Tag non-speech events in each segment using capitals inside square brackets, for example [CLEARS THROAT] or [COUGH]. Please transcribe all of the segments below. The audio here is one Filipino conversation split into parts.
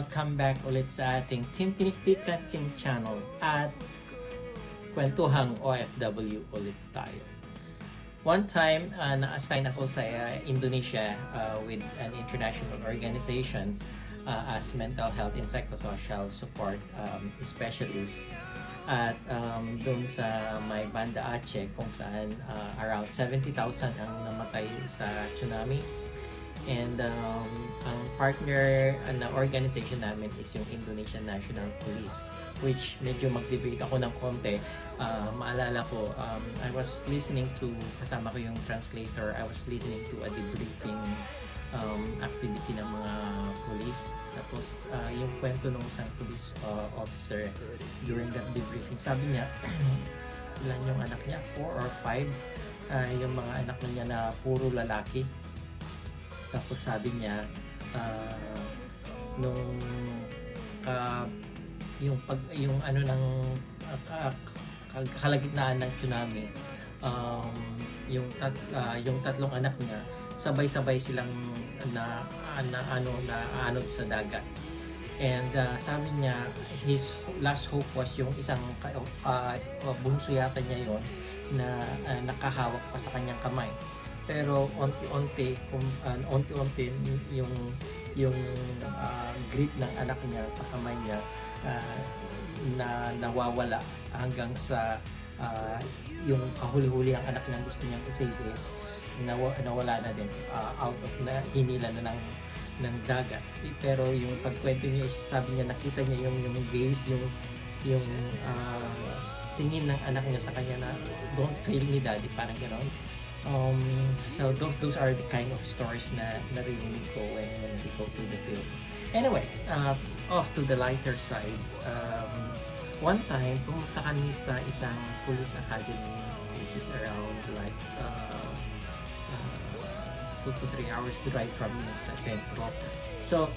welcome back ulit sa ating Team Tiniktikan Team channel at kwentuhang OFW ulit tayo. One time, uh, na-assign ako sa uh, Indonesia uh, with an international organization uh, as mental health and psychosocial support um, specialist at um, doon sa may Banda Aceh kung saan uh, around 70,000 ang namatay sa tsunami and um, ang partner uh, na organization namin is yung Indonesian National Police which medyo mag-deviate ako ng konti. Uh, maalala ko um, I was listening to kasama ko yung translator I was listening to a debriefing um, activity ng mga police. Tapos uh, yung kwento ng isang police uh, officer during that debriefing sabi niya [CLEARS THROAT] ilan yung anak niya? 4 or 5 uh, yung mga anak niya na puro lalaki tapos sabi niya uh, nung ka yung pag yung ano ng uh, ka, ka- kalagitnaan ng tsunami um, yung tat, ah, yung tatlong anak niya sabay-sabay silang na, na ano na anod sa dagat. And ah, sabi niya his last hope was yung isang ah, bunso yata niya yon na ah, nakahawak pa sa kanyang kamay pero onti-onti kung ah, onti-onti yung yung ah, grip ng anak niya sa kamay niya ah, na nawawala hanggang sa ah, yung kahuli-huli ang anak niya gusto niyang i-save is nawa, nawala na din ah, out of na hinila na ng ng dagat. Eh, pero yung pagkwento niya sabi niya nakita niya yung yung gaze yung yung ah, tingin ng anak niya sa kanya na don't fail me daddy parang gano'n um, so those those are the kind of stories na narinig ko when, when we go to the field anyway uh, off to the lighter side um, one time pumunta kami sa isang police academy which is around like uh, uh, 2 to 3 hours to drive from sa sentro so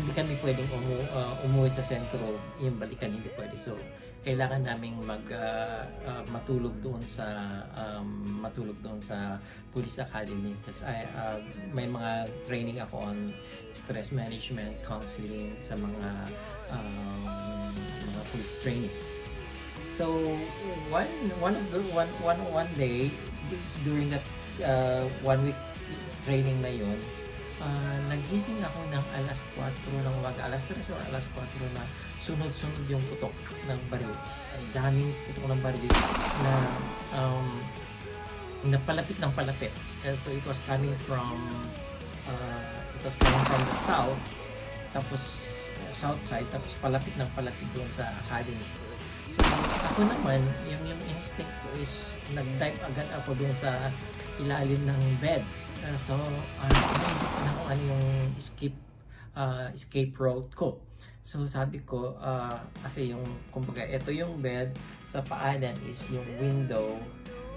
hindi kami pwedeng umu, uh, umuwi sa sentro yung balikan hindi pwede. So kailangan naming mag uh, uh, matulog doon sa um, matulog doon sa police academy. Kasi I, uh, may mga training ako on stress management counseling sa mga um, mga police trainees. So one one of the one one one day during that uh, one week training na yun uh, nagising ako ng alas 4 ng umaga, alas 3 o alas 4 na sunod-sunod yung putok ng baril. Ang daming putok ng baril na um, na palapit ng palapit. And so it was coming from uh, it was coming from the south tapos uh, south side tapos palapit ng palapit doon sa academy. So ako naman, yung yung instinct ko is nag-dive agad ako doon sa ilalim ng bed. Uh, so, uh, naisip ko na kung ano yung escape, uh, escape route ko. So, sabi ko, uh, kasi yung, kumbaga, ito yung bed, sa paanan is yung window.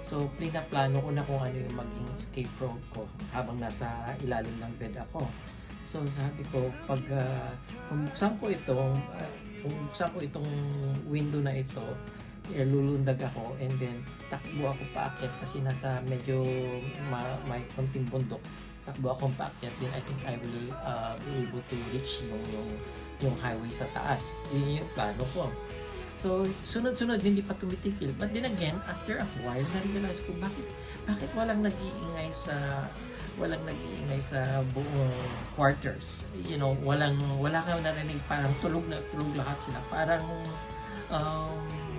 So, plano ko na kung ano yung maging escape route ko habang nasa ilalim ng bed ako. So, sabi ko, pag uh, bumuksan ko itong, uh, bumuksan ko itong window na ito, lulundag ako and then takbo ako paakyat kasi nasa medyo ma- may konting bundok. Takbo ako paakyat then I think I will uh, be able to reach yung, yung, yung highway sa taas. Yun yung plano ko. So sunod-sunod hindi pa tumitikil but then again after a while na-realize ko bakit bakit walang nag-iingay sa walang nag-iingay sa buong quarters? You know walang wala kang narinig parang tulog na tulog lahat sila. Parang um,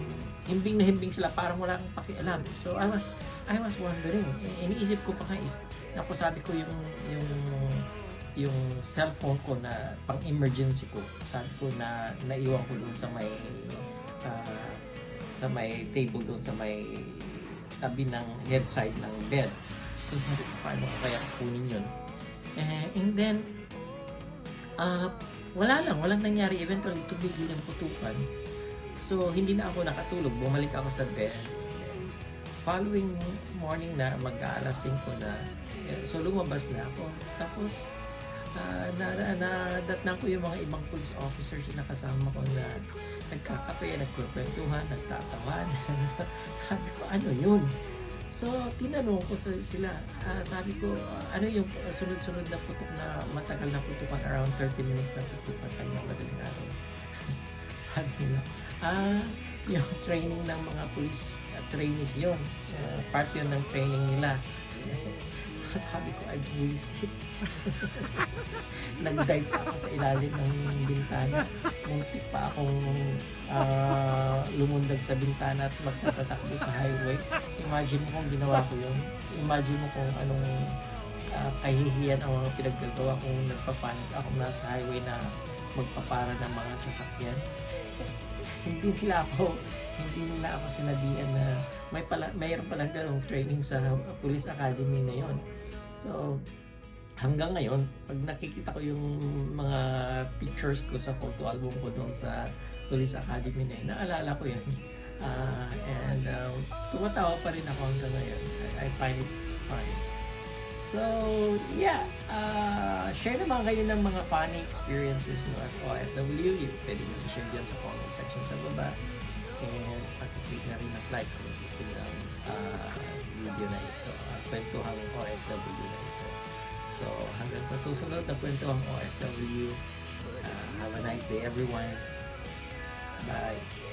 himbing na himbing sila parang wala akong pakialam. So I was I was wondering, iniisip ko pa nga is naku sabi ko yung yung yung cellphone ko na pang emergency ko. Sabi ko na naiwan ko doon sa may ah, sa may table doon sa may tabi ng head side ng bed. So sabi ko paano ko kaya kunin yun? Eh, and then ah wala lang. Walang nangyari. Eventually tumigil yung putukan So, hindi na ako nakatulog. Bumalik ako sa bed. Then, following morning na, mag-aalas 5 na. eh, So, lumabas na ako. Tapos, ah, na, na, na, datnan ko yung mga ibang police officers na kasama ko na nagkakape, nagkukwentuhan, nagtatawan. [LAUGHS] Sabi ko, ano yun? So, tinanong ko sa sila, ah, sabi ko, ah, ano yung sunod-sunod na putok na matagal na putukan, around 30 minutes na putukan kanya madaling araw. Sabi nila, ah, yung training ng mga police ah, trainees yun. Ah, part yun ng training nila. [LAUGHS] sabi ko, ay bullshit. [LAUGHS] Nag-dive ako sa ilalim ng bintana. Muntik pa akong ah, lumundag sa bintana at magtatatakbo sa highway. Imagine mo kung ginawa ko yun. Imagine mo kung anong ah, kahihiyan ang mga pinaggagawa kung nagpapanik ako nasa highway na magpapara ng mga sasakyan. Hindi nila ako hindi nila ako sinabihan na may pala mayroon palang ganung training sa police academy na yon. So hanggang ngayon, pag nakikita ko yung mga pictures ko sa photo album ko doon sa Police Academy na yun, naalala ko yan. Ah, and um, tumatawa pa rin ako hanggang ngayon. I, I find it funny. So, yeah. Uh, share naman kayo ng mga funny experiences nyo as OFW. Pwede nyo i-share dyan sa comment section sa baba. And pakiclick na rin ng like kung gusto nyo ang uh, video na ito. Uh, kwentuhang OFW na ito. So, hanggang sa susunod na kwentuhang OFW. Uh, have a nice day everyone. Bye.